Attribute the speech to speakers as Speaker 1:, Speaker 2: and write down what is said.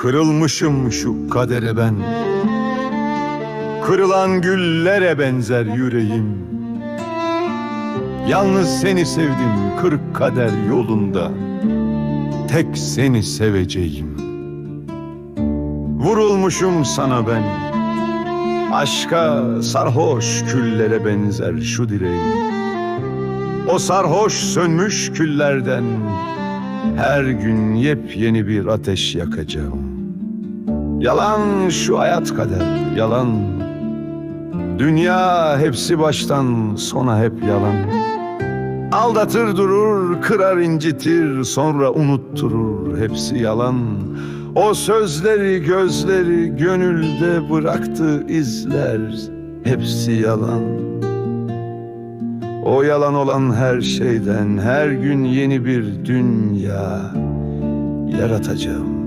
Speaker 1: Kırılmışım şu kadere ben. Kırılan güllere benzer yüreğim. Yalnız seni sevdim kırık kader yolunda. Tek seni seveceğim. Vurulmuşum sana ben. Aşka sarhoş küllere benzer şu direğim. O sarhoş sönmüş küllerden Her gün yepyeni bir ateş yakacağım Yalan şu hayat kader yalan Dünya hepsi baştan sona hep yalan Aldatır durur, kırar incitir, sonra unutturur hepsi yalan. O sözleri, gözleri gönülde bıraktı izler, hepsi yalan. O yalan olan her şeyden her gün yeni bir dünya yaratacağım.